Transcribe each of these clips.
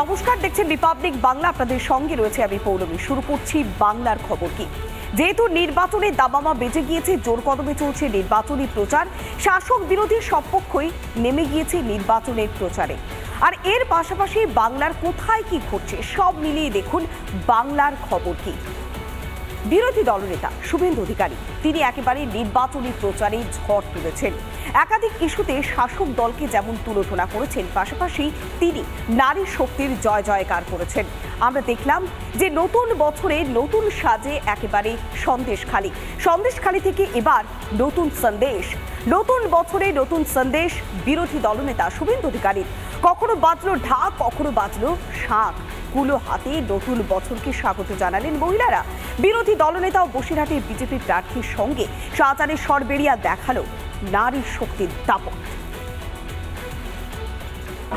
নমস্কার, দেখছেন রিপাবলিক বাংলা। আপনাদের সঙ্গে রয়েছে আমি পৌলমী। শুরু করছি বাংলার খবর কি? যেহেতু নির্বাচনে দাবামা বেজে গিয়েছে, জোর কদমে চলছে নির্বাচনী প্রচার। শাসক বিরোধী সব পক্ষই নেমে গিয়েছে নির্বাচনের প্রচারে। আর এর পাশাপাশি বাংলার কোথায় কি ঘটছে, সব মিলিয়ে দেখুন বাংলার খবর কি। বিরোধী দলনেতা শুভেন্দু অধিকারী, তিনি একেবারে নির্বাচনী প্রচারে ঝড় তুলেছেন। একাধিক ইস্যুতে শাসক দলকে যেমন তুলোধনা করেছেন, পাশাপাশি তিনি নারী শক্তির জয় জয়কার করেছেন। আমরা দেখলাম যে নতুন বছরে নতুন সাজে একেবারে সন্দেশখালি সন্দেশখালি থেকে এবার নতুন সন্দেশ। নতুন বছরে নতুন সন্দেশ, বিরোধী দলনেতা শুভেন্দু অধিকারীর। কখনো বাজলো ঢাক, কখনো বাজলো শাক। কুলো হাতে নতুন বছরকে স্বাগত জানালেন মহিলারা। বিরোধী দলনেতা ও বসিরহাটের বিজেপি প্রার্থীর সঙ্গে। শাহজাহানের সরবেরিয়া দেখাল। নারী শক্তির দাপট।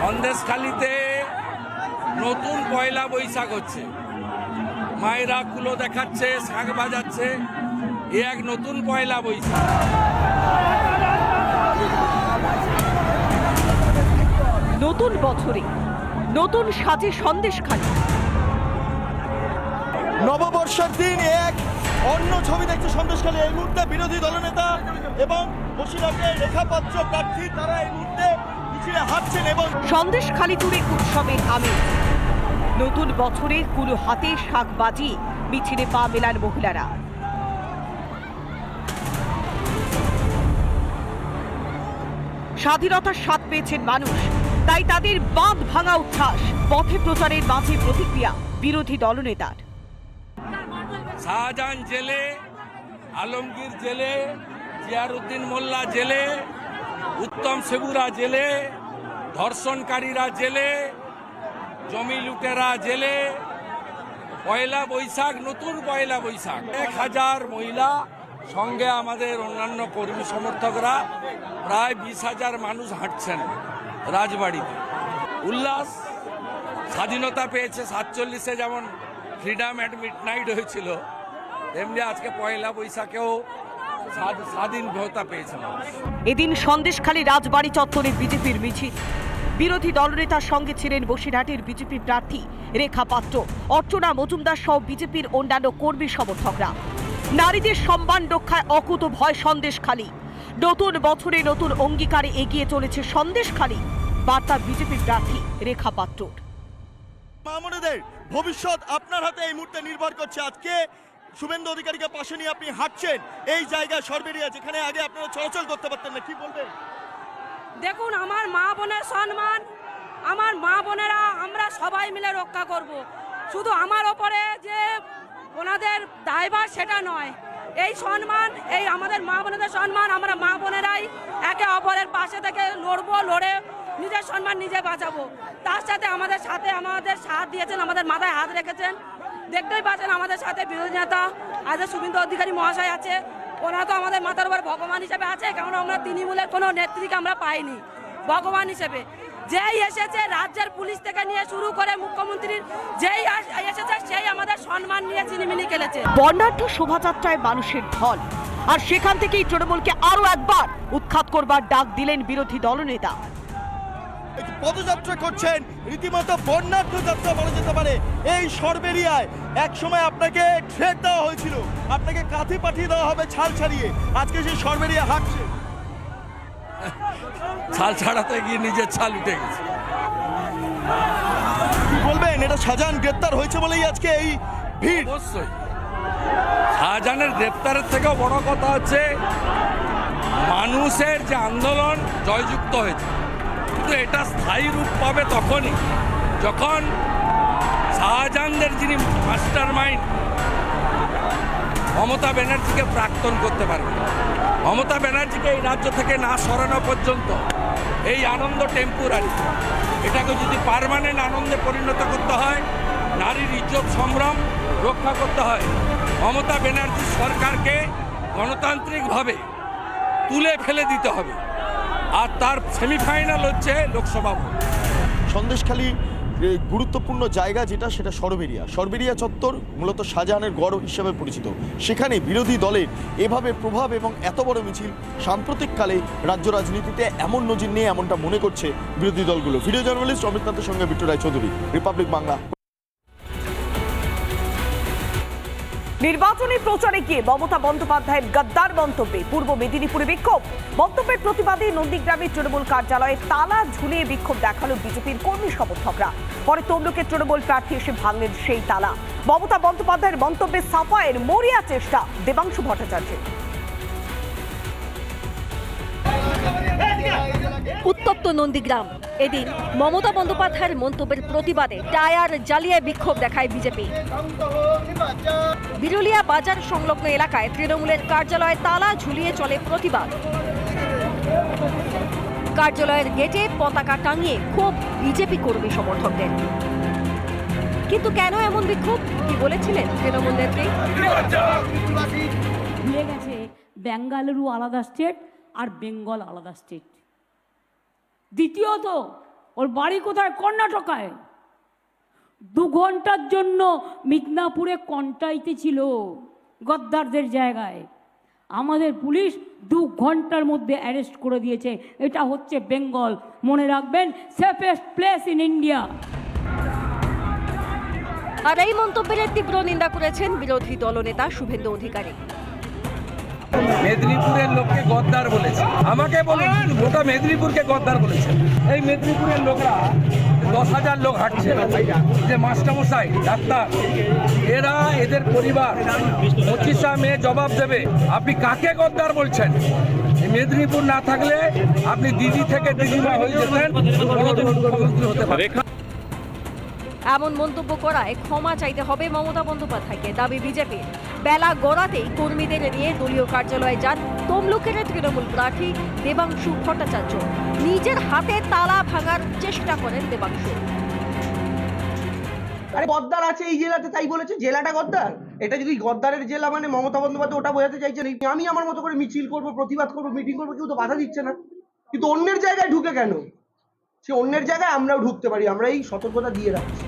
সন্দেশখালিতে নতুন পয়লা বৈশাখ হচ্ছে। মায়েরা কুলো দেখাচ্ছে শাক বাজাচ্ছে। এ এক নতুন পয়লা বৈশাখ। নতুন বছরে নতুন সাজে সন্দেশখালি। নববর্ষের দিন এক অন্য ছবি দেখছে সন্দেশখালী। এই মুহূর্তে বিরোধী দলনেতা এবং বসিরহাটের রেখাপত্র প্রার্থী তারা এই মুহূর্তে মিছিলে হাঁটছেন এবং সন্দেশখালি জুড়ে উৎসবের আমেজ নতুন বছরের কুলো হাতে শাক বাজিয়ে মিছিলে পা মেলান মহিলারা। স্বাধীনতার স্বাদ পেয়েছেন মানুষ তাই তাদের বাঁধ ভাঙা উচ্ছ্বাস পথে প্রচারের মাঝে প্রতিক্রিয়া বিরোধী দলনেতার। শাহজাহান জেলে আলমগীর জেলে জিয়ারুদ্দিন মোল্লা জেলে, উত্তম সেবুরা জেলে, ধর্ষণকারীরা জেলে, জমি লুটেরা জেলে, পয়লা বৈশাখ, নতুন পয়লা বৈশাখ। এক হাজার মহিলা সঙ্গে আমাদের অন্যান্য কর্মী সমর্থকরা, প্রায় বিশ হাজার মানুষ হাঁটছেন রাজবাড়িতে। উল্লাস, স্বাধীনতা পেয়েছে সাতচল্লিশে যেমন ফ্রিডম অ্যাট মিড নাইট হয়েছিল, তেমনি আজকে পয়লা বৈশাখেও স্বাধীনতা পেয়েছে এদিন সন্দেশখালী রাজবাড়ি চত্বরে বিজেপির মিছিল। বিরোধী দলনেতার সঙ্গে ছিলেন বসিরহাটের বিজেপি প্রার্থী রেখা পাত্র। অর্চনা মজুমদার সহ বিজেপির অন্যান্য কর্মী সমর্থকরা। নারীদের সম্মান রক্ষায় অকুত ভয় সন্দেশখালী। নতুন বছরে নতুন অঙ্গীকারে এগিয়ে চলেছে সন্দেশখালী বার্তা বিজেপির প্রার্থী রেখা মামুনেদের ভবিষ্যৎ আপনার হাতে এই মুহূর্তে নির্ভর করছে। আজকে শুভেন্দু অধিকারীকে পাশে নিয়ে আপনি হাঁটছেন। এই জায়গায় সরবেরিয়া, যেখানে আগে আপনারা চলাচল করতে পারতেন না, কি বলবেন? দেখুন, আমার মা বোনের সম্মান, আমার মা বোনেরা আমরা সবাই মিলে রক্ষা করব। শুধু আমার ওপরে যে ওনাদের দায়ভার, সেটা নয়। এই সম্মান, এই আমাদের মা বোনেদের সম্মান, আমরা মা বোনেরাই একে অপরের পাশে থেকে লড়বো, লড়ে নিজের সম্মান নিজে বাঁচাবো। তার সাথে আমাদের সাথে আমাদের সাথ দিয়েছেন, আমাদের মাথায় হাত রেখেছেন। দেখতেই পাচ্ছেন আমাদের সাথে বিরোধী নেতা, আজ শুভেন্দু অধিকারী মহাশয় আছে। ওরা তো আমাদের মাথার উপর ভগবান হিসেবে আছে, কারণ আমরা তৃণমূলের কোনো নেত্রীকে আমরা পাইনি, ভগবান হিসেবে। যেই এসেছে রাজ্যের পুলিশ থেকে নিয়ে শুরু করে মুখ্যমন্ত্রীর, যেই এসেছে সেই আমাদের সম্মান নিয়ে চিনিমিনি খেলেছে। বর্ণাঢ্য শোভাযাত্রায় মানুষের ঢল, আর সেখান থেকেই তৃণমূলকে আরও একবার উৎখাত করবার ডাক দিলেন বিরোধী দলনেতা। পদযাত্রা করছেন। রীতিমতো বর্ণাঢ্য যাত্রা বলা যেতে পারে। এই সরবেরিয়ায় এক সময় আপনাকে ট্রেড দেওয়া হয়েছিল। আপনাকে কাঁথি পাঠিয়ে দেওয়া হবে ছাল ছাড়িয়ে। আজকে সেই সরবেরিয়া হাঁটছে। ছাল ছাড়াতে গিয়ে নিজের ছাল উঠে গেছে। বলবেন? এটা শাহজাহান গ্রেপ্তার হয়েছে বলেই আজকে এই ভিড়। অবশ্যই। শাহজাহানের গ্রেপ্তারের থেকেও বড় কথা হচ্ছে মানুষের যে আন্দোলন জয়যুক্ত হয়েছে। কিন্তু এটা স্থায়ী রূপ পাবে তখনই। যখন শাহজাহানদের যিনি মাস্টার মাইন্ড মমতা ব্যানার্জিকে প্রাক্তন করতে পারবে মমতা ব্যানার্জিকে এই রাজ্য থেকে না সরানো পর্যন্ত এই আনন্দ টেম্পোরারি এটাকে যদি পার্মানেন্ট আনন্দে পরিণত করতে হয়, নারীর ইজ্জত, সম্ভ্রম রক্ষা করতে হয়, মমতা ব্যানার্জি সরকারকে গণতান্ত্রিকভাবে তুলে ফেলে দিতে হবে। আর তার সেমিফাইনাল হচ্ছে লোকসভা ভোট। সন্দেশখালী গুরুত্বপূর্ণ জায়গা যেটা, সেটা সরবেরিয়া। সরবেরিয়া চত্বর মূলত শাহজাহানের গড় হিসেবে পরিচিত। সেখানে বিরোধী দলের এভাবে প্রভাব এবং এত বড় মিছিল সাম্প্রতিককালে রাজ্য রাজনীতিতে এমন নজির নিয়ে এমনটা মনে করছে বিরোধী দলগুলো। ভিডিও জার্নালিস্ট অমিতনাথের সঙ্গে বিট্টু রায় চৌধুরী রিপাবলিক বাংলা। নির্বাচনী প্রচারে গিয়ে মমতা বন্দ্যোপাধ্যায়ের গদ্দার মন্তব্যে পূর্ব মেদিনীপুরে বিক্ষোভ। মন্তব্যের প্রতিবাদে নন্দীগ্রামের তৃণমূল কার্যালয়ে তালা ঝুলিয়ে বিক্ষোভ দেখাল বিজেপির কর্মী সমর্থকরা। পরে তমলুকের তৃণমূল প্রার্থী এসে ভাঙলেন সেই তালা। মমতা বন্দ্যোপাধ্যায়ের মন্তব্যে সাফায়ের মরিয়া চেষ্টা দেবাংশু ভট্টাচার্যের। উত্তপ্ত নন্দীগ্রাম। এদিন মমতা বন্দ্যোপাধ্যায়ের মন্তব্যের প্রতিবাদে টায়ার জ্বালিয়ে বিক্ষোভ দেখায় বিজেপি। বিরুলিয়া বাজার সংলগ্ন এলাকায় তৃণমূলের কার্যালয়ে তালা ঝুলিয়ে চলে প্রতিবাদ। কার্যালয়ের গেটে পতাকা টাঙিয়ে খুব বিজেপি কর্মী সমর্থকদের। কিন্তু কেন এমন বিক্ষোভ? কি বলেছিলেন তৃণমূল নেত্রী? গেছে, বেঙ্গালুরু আলাদা স্টেট আর বেঙ্গল আলাদা স্টেট। দ্বিতীয়ত, ওর বাড়ি কোথায়? কর্ণাটকায়। দু ঘণ্টার জন্য মিদনাপুরে কন্টাইতে ছিল গদ্দারদের জায়গায়। আমাদের পুলিশ দু ঘণ্টার মধ্যে অ্যারেস্ট করে দিয়েছে। এটা হচ্ছে বেঙ্গল। মনে রাখবেন, সেফেস্ট প্লেস ইন ইন্ডিয়া। আর এই মন্তব্যের তীব্র নিন্দা করেছেন বিরোধী দলনেতা শুভেন্দু অধিকারী। মেদিনীপুরের লোককে গদ্দার বলেছে। আমাকে বলুন, গোটা মেদিনীপুরকে গদ্দার বলেছে। এই মেদিনীপুরের লোকরা দশ হাজার লোক হাঁটছে। যে মাস্টারমশাই, ডাক্তার, এরা এদের পরিবার। পঁচিশা মে জবাব দেবে। আপনি কাকে গদ্দার বলছেন? মেদিনীপুর না থাকলে আপনি দিদি থেকে দিদিমা হয়ে যেতেন। মুখ্যমন্ত্রী হতে পারে। এমন মন্তব্য করায় ক্ষমা চাইতে হবে মমতা বন্দ্যোপাধ্যায়কে, দাবি বিজেপির। বেলা গড়াতেই কর্মীদের নিয়ে দলীয় কার্যালয়ে যান তমলুকের তৃণমূল প্রার্থী দেবাংশু ভট্টাচার্য। নিজের হাতে তালা ভাঙার চেষ্টা করেন দেবাংশু। আরে গদ্দার আছে এই জেলাতে, তাই বলেছে? জেলাটা গদ্দার? এটা যদি গদ্দারের জেলা মানে মমতা বন্দ্যোপাধ্যায়, ওটা বোঝাতে চাইছেন আমি আমার মতো করে মিছিল করব, প্রতিবাদ করব মিটিং করব, কেউ তো বাধা দিচ্ছে না। কিন্তু অন্যের জায়গায় ঢুকে কেন? সে অন্যের জায়গায় আমরাও ঢুকতে পারি আমরা এই সতর্কতা দিয়ে রাখছি।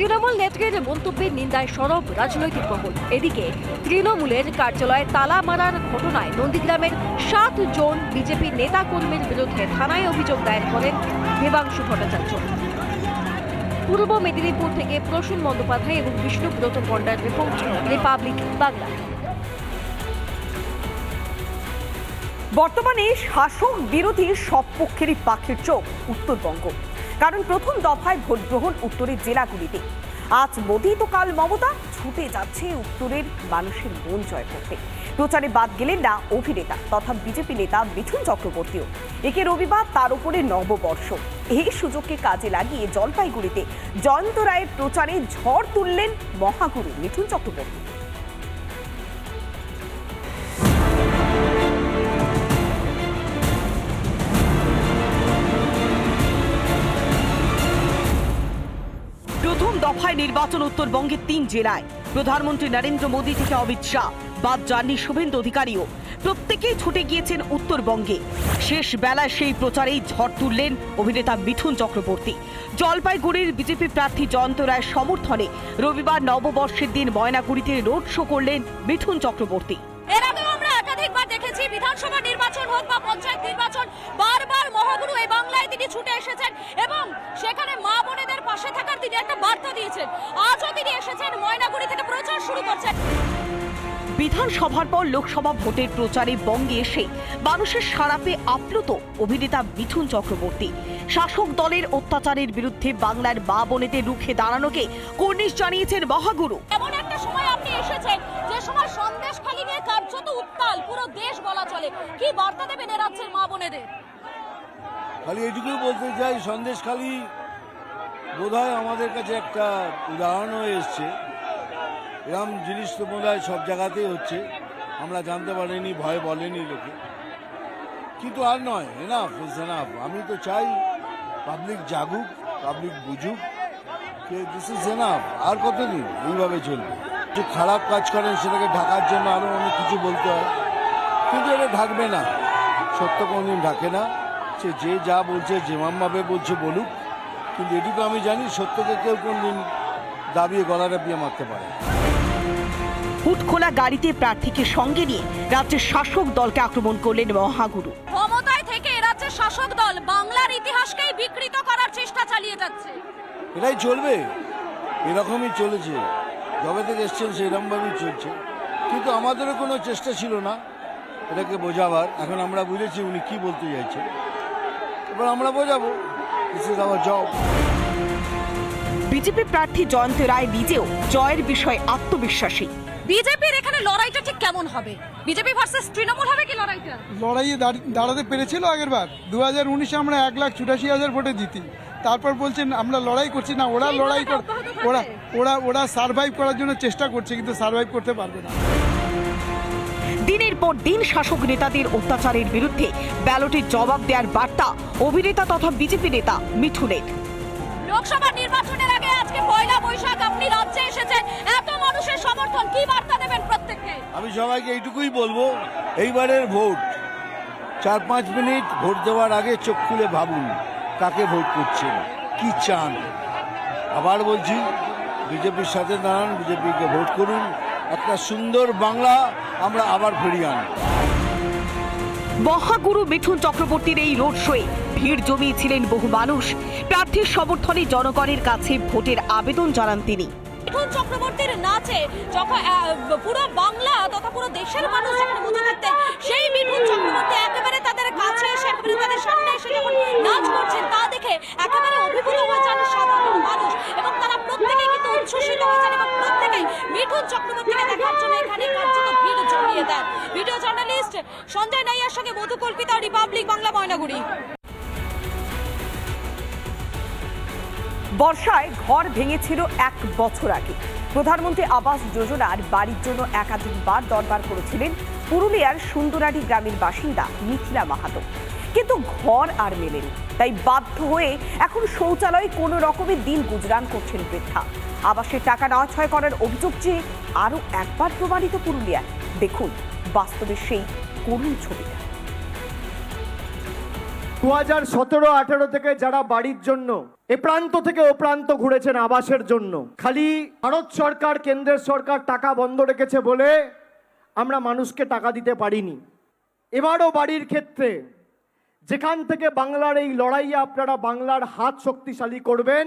তৃণমূল নেত্রীর মন্তব্যের নিন্দায় সরব রাজনৈতিক মহল। এদিকে তৃণমূলের কার্যালয়ে তালা মারার ঘটনায় নন্দীগ্রামের সাত জন বিজেপি নেতা কর্মীর বিরুদ্ধে থানায় অভিযোগ দায়ের করেন দেবাংশু ভট্টাচার্য। পূর্ব মেদিনীপুর থেকে প্রসূন বন্দ্যোপাধ্যায় এবং বিষ্ণুব্রত পণ্ডার রিপোর্ট, রিপাবলিক বাংলা। বর্তমানে শাসক বিরোধী সব পক্ষেরই পাখির চোখ, উত্তরবঙ্গ। কারণ প্রথম দফায় ভোট গ্রহণ উত্তরের জেলাগুলিতে। আজ মোদী তো কাল মমতা, ছুটে যাচ্ছে উত্তরের মানুষের মন জয় করতে। প্রচারে বাদ গেলেন না অভিনেতা তথা বিজেপি নেতা মিঠুন চক্রবর্তীও। একে রবিবার তার উপরে নববর্ষ। এই সুযোগকে কাজে লাগিয়ে জলপাইগুড়িতে জয়ন্ত রায়ের প্রচারে ঝড় তুললেন মহাগুরু মিঠুন চক্রবর্তী। নির্বাচন উত্তরবঙ্গের তিন জেলায়। প্রধানমন্ত্রী নরেন্দ্র মোদী থেকে অমিত শাহ। বাদ যাননি শুভেন্দু অধিকারীও। প্রত্যেকেই ছুটে গিয়েছেন উত্তরবঙ্গে। শেষ বেলায় সেই প্রচারেই ঝড় তুললেন অভিনেতা মিঠুন চক্রবর্তী। জলপাইগুড়ির বিজেপি প্রার্থী জয়ন্ত রায়ের সমর্থনে রবিবার নববর্ষের দিন ময়নাগুড়িতে রোড শো করলেন মিঠুন চক্রবর্তী। বিধানসভা নির্বাচন হোক বা পঞ্চায়েত নির্বাচন বারবার মহাগুরু এই বাংলায় তিনি ছুটে এসেছেন এবং সেখানে মা বোনেদের পাশে থাকার তিনি একটা বার্তা দিয়েছেন। আজও তিনি এসেছেন ময়নাগুড়ি থেকে প্রচার শুরু করছেন। বিধানসভার পর লোকসভা ভোটের প্রচারে বঙ্গে এসে মানুষের সারাপে আপ্লুত অভিনেতা মিঠুন চক্রবর্তী। শাসক দলের অত্যাচারের বিরুদ্ধে বাংলার মা বোনেদের রুখে দাঁড়ানোকে কর্নিশ জানিয়েছেন মহাগুরু। এমন একটা সময় আপনি এসেছেন সময় সন্দেশ খালি নিয়ে কার্যত উত্তাল, পুরো দেশ বলা চলে। কি বার্তা দেবেন রাজ্যের মা বোনেদের? খালি এটুকুই বলতে চাই সন্দেশখালি বোধহয় আমাদের কাছে একটা উদাহরণ হয়ে এসছে। এরম জিনিস তো বোধহয় সব জায়গাতেই হচ্ছে। আমরা জানতে পারিনি, ভয় বলেনি লোকে। কিন্তু আর নয় এনাফ ইজ এনাফ আমি তো চাই পাবলিক জাগুক পাবলিক বুঝুক দিস ইজ এনাফ আর কতদিন এইভাবে চলবে? যে খারাপ কাজ করেন সেটাকে ঢাকার জন্য আরও অনেক কিছু বলতে হয়। কিন্তু এটা ঢাকবে না। সত্য কোনদিন ঢাকে না। সে যে যা বলছে যেমনভাবে বলছে বলুক। কিন্তু এটুকু আমি জানি সত্যকে কেউ কোনদিন দাবিয়ে গলা দাবিয়ে মারতে পারে না। হুটখোলা গাড়িতে প্রার্থীকে সঙ্গে নিয়ে রাজ্যের শাসক দলকে আক্রমণ করলেন মহাগুরু। ক্ষমতায় থেকে রাজ্যের শাসক দল বাংলার ইতিহাসকেই বিকৃত করার চেষ্টা চালিয়ে যাচ্ছে। এটাই চলবে। এরকমই চলেছে। যবে থেকে এসছেন সেরকমভাবেই চলছে। কিন্তু আমাদেরও কোনো চেষ্টা ছিল না এটাকে বোঝাবার। এখন আমরা বুঝেছি উনি কি বলতে চাইছেন এবার আমরা বোঝাবো this is our job BJP প্রার্থী জয়ন্ত রায় নিজেও জয়ের বিষয়ে আত্মবিশ্বাসী। বিজেপির এখানে লড়াইটা ঠিক কেমন হবে? বিজেপি ভার্সেস তৃণমূল হবে কি লড়াইটা? লড়াইয়ে দাঁড়ি- দাঁড়াতে পেরেছিল আগের বার। দু হাজার উনিশে আমরা এক লাখ চুরাশি হাজার ভোটে জিতি। তারপর বলছেন আমরা লড়াই করছি না ওরা লড়াই কর? ওরা ওরা ওরা সার্ভাইভ করার জন্য চেষ্টা করছে কিন্তু সার্ভাইভ করতে পারবে না। দিনের পর দিন শাসক নেতাদের অত্যাচারের বিরুদ্ধে ব্যালটের জবাব দেওয়ার বার্তা অভিনেতা তথা বিজেপি নেতা মিঠুনের লোকসভা নির্বাচনের আগে আজকে পয়লা বৈশাখ আপনি রাজ্যে এসেছেন। এত মানুষের সমর্থন কি বার্তা দেবেন প্রত্যেককে? আমি সবাইকে এইটুকুই বলব এইবারের ভোট চার পাঁচ মিনিট ভোট দেওয়ার আগে চোখ খুলে ভাবুন। কাকে ভোট করছেন কি চান? আবার বলছি বিজেপির সাথে দাঁড়ান বিজেপিকে ভোট করুন। একটা সুন্দর বাংলা আমরা আবার ফিরিয়ে আনব। মহাগুরু মিঠুন চক্রবর্তীর এই রোড শোয়ে ভিড় জমিয়েছিলেন বহু মানুষ। প্রার্থীর সমর্থনে জনগণের কাছে ভোটের আবেদন জানান তিনি। মিঠুন চক্রবর্তীর নাচে যখন পুরো বাংলা তথা পুরো দেশের মানুষ যেখানে বুঝে থাকতেন সেই মিঠুন চক্রবর্তী একেবারে তাদের কাছে এসে একেবারে তাদের সামনে এসে যখন নাচ করছেন তা দেখে একেবারে অভিভূত হয়ে যান সাধারণ মানুষ এবং তারা কিন্তু উচ্ছ্বসিত হয়ে যান এবং প্রত্যেকেই মিঠুন চক্রবর্তীকে দেখার জন্য এখানে কার্যত ভিড় জমিয়ে দেন। ভিডিও জার্নালিস্ট সঞ্জয় নাইয়ার সঙ্গে রিপাবলিক বাংলা ময়নাগুড়ি। বর্ষায় ঘর ভেঙেছিল এক বছর আগে। প্রধানমন্ত্রী আবাস যোজনার বাড়ির জন্য একাধিকবার দরবার করেছিলেন পুরুলিয়ার সুন্দরাটি গ্রামের বাসিন্দা মিথিলা মাহাতো। কিন্তু ঘর আর মেলেনি। তাই বাধ্য হয়ে এখন শৌচালয়ে কোনো রকমের দিন গুজরান করছেন বৃদ্ধা। আবাসের টাকা না ছয় করার অভিযোগ চেয়ে আরও একবার প্রমাণিত পুরুলিয়ায়। দেখুন, বাস্তবে সেই করুণ ছবিটা। দু হাজার সতেরো আঠেরো থেকে যারা বাড়ির জন্য, এ প্রান্ত থেকে ও প্রান্ত ঘুরেছেন আবাসের জন্য। খালি ভারত সরকার, কেন্দ্রের সরকার টাকা বন্ধ রেখেছে বলে আমরা মানুষকে টাকা দিতে পারিনি। এবারও বাড়ির ক্ষেত্রে যেখান থেকে বাংলার এই লড়াইয়ে আপনারা বাংলার হাত শক্তিশালী করবেন,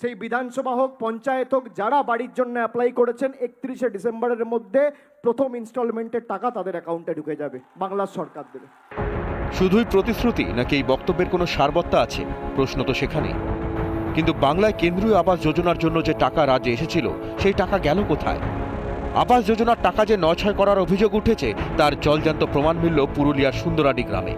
সেই বিধানসভা হোক, পঞ্চায়েত হোক, যারা বাড়ির জন্য অ্যাপ্লাই করেছেন, একত্রিশে ডিসেম্বরের মধ্যে প্রথম ইনস্টলমেন্টের টাকা তাদের অ্যাকাউন্টে ঢুকে যাবে, বাংলার সরকার দেবে। শুধুই প্রতিশ্রুতি নাকি এই বক্তব্যের কোনো সারবত্তা আছে? প্রশ্ন তো সেখানেই। কিন্তু বাংলায় কেন্দ্রীয় আবাস যোজনার জন্য যে টাকা রাজ্যে এসেছিল, সেই টাকা গেল কোথায়? আবাস যোজনার টাকা যে নয় ছয় করার অভিযোগ উঠেছে, তার জলজান্ত প্রমাণ মিলল পুরুলিয়ার সুন্দরাডি গ্রামে।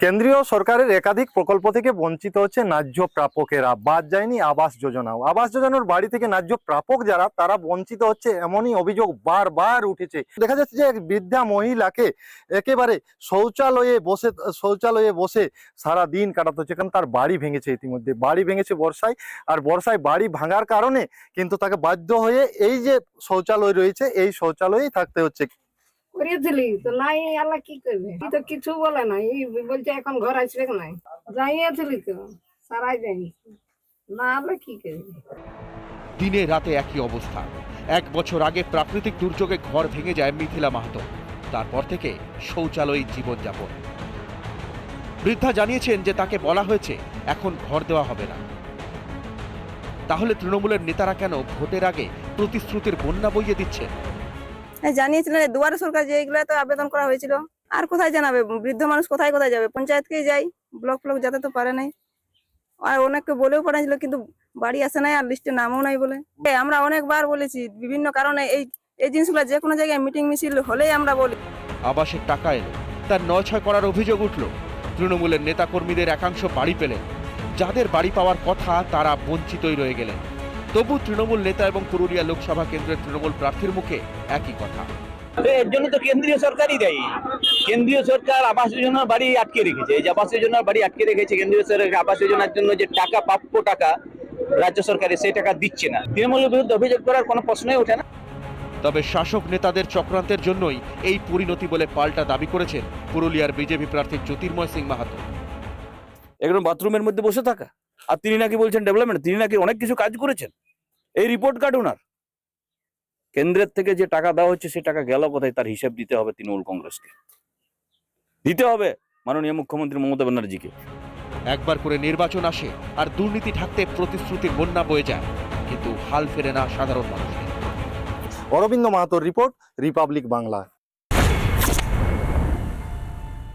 কেন্দ্রীয় সরকারের একাধিক প্রকল্প থেকে বঞ্চিত হচ্ছে ন্যায্য প্রাপকেরা। বাদ যায়নি আবাস যোজনাও। আবাস যোজনার বাড়ি থেকে ন্যায্য প্রাপক যারা, তারা বঞ্চিত হচ্ছে এমনই অভিযোগ বারবার উঠেছে। দেখা যাচ্ছে যে এক বৃদ্ধা মহিলাকে একেবারে শৌচালয়ে বসে শৌচালয়ে বসে সারা দিন কাটাতে হচ্ছে। কারণ তার বাড়ি ভেঙেছে ইতিমধ্যে। বাড়ি ভেঙেছে বর্ষায়। আর বর্ষায় বাড়ি ভাঙার কারণে কিন্তু তাকে বাধ্য হয়ে এই যে শৌচালয় রয়েছে, এই শৌচালয়েই থাকতে হচ্ছে। করেছিলি তো নাই, আল্লাহ কি করবে? তো কিছু বলে না এই বলছে এখন ঘর নাই? তো, সারাই যাই না, আল্লাহ কি করবে? দিনে রাতে একই অবস্থা। এক বছর আগে প্রাকৃতিক দুর্যোগে ঘর ভেঙে যায় মিথিলা মাহাতো। তারপর থেকে শৌচালয় জীবনযাপন। বৃদ্ধা জানিয়েছেন যে তাকে বলা হয়েছে, এখন ঘর দেওয়া হবে না। তাহলে তৃণমূলের নেতারা কেন ভোটের আগে প্রতিশ্রুতির বন্যা বইয়ে দিচ্ছেন? জানিয়েছিলেন দুয়ারে সরকার যে এইগুলো তো আবেদন করা হয়েছিল। আর কোথায় জানাবে? বৃদ্ধ মানুষ কোথায় কোথায় যাবে? পঞ্চায়েতকেই যাই। ব্লক ফ্লক যেতে তো পারে নাই। আর অনেককে বলেও পাঠাইছিল, কিন্তু বাড়ি আসে নাই আর লিস্টে নামও নাই বলে। আমরা অনেকবার বলেছি, বিভিন্ন কারণে এই এই জিনিসগুলো যে কোনো জায়গায় মিটিং মিছিল হলেই আমরা বলি। আবাসের টাকা এলো। তার নয় ছয় করার অভিযোগ উঠল। তৃণমূলের নেতাকর্মীদের একাংশ বাড়ি পেলেন। যাদের বাড়ি পাওয়ার কথা তারা বঞ্চিতই রয়ে গেলেন। তবু তৃণমূল নেতা এবং পুরুলিয়া লোকসভা কেন্দ্রের তৃণমূল প্রার্থীর মুখে একই কথা। এর জন্য তো কেন্দ্রীয় সরকারই দেয়। কেন্দ্রীয় সরকার আবাস যোজনার বাড়ি আটকে রেখেছে। এই যে আবাস যোজনার বাড়ি আটকে রেখেছে কেন্দ্রীয় সরকার আবাস যোজনার জন্য যে টাকা প্রাপ্য টাকা রাজ্য সরকারের সেই টাকা দিচ্ছে না। তৃণমূলের বিরুদ্ধে অভিযোগ করার কোনো প্রশ্নই ওঠে না। তবে শাসক নেতাদের চক্রান্তের জন্যই এই পরিণতি বলে পাল্টা দাবি করেছেন পুরুলিয়ার বিজেপি প্রার্থী জ্যোতির্ময় সিং মাহাতো। এগুলো বাথরুমের মধ্যে বসে থাকা। আর তিনি নাকি বলছেন ডেভেলপমেন্ট তিনি নাকি অনেক কিছু কাজ করেছেন। এই রিপোর্ট কার্ড ওনার। কেন্দ্রের থেকে যে টাকা দেওয়া হচ্ছে সে টাকা গেল কোথায় তার হিসেব দিতে হবে তৃণমূল কংগ্রেসকে। দিতে হবে মাননীয় মুখ্যমন্ত্রী মমতা ব্যানার্জিকে। একবার করে নির্বাচন আসে আর দুর্নীতি ঢাকতে প্রতিশ্রুতির বন্যা বয়ে যায় কিন্তু হাল ফেরে না সাধারণ মানুষ অরবিন্দ মাহাতোর রিপোর্ট রিপাবলিক বাংলা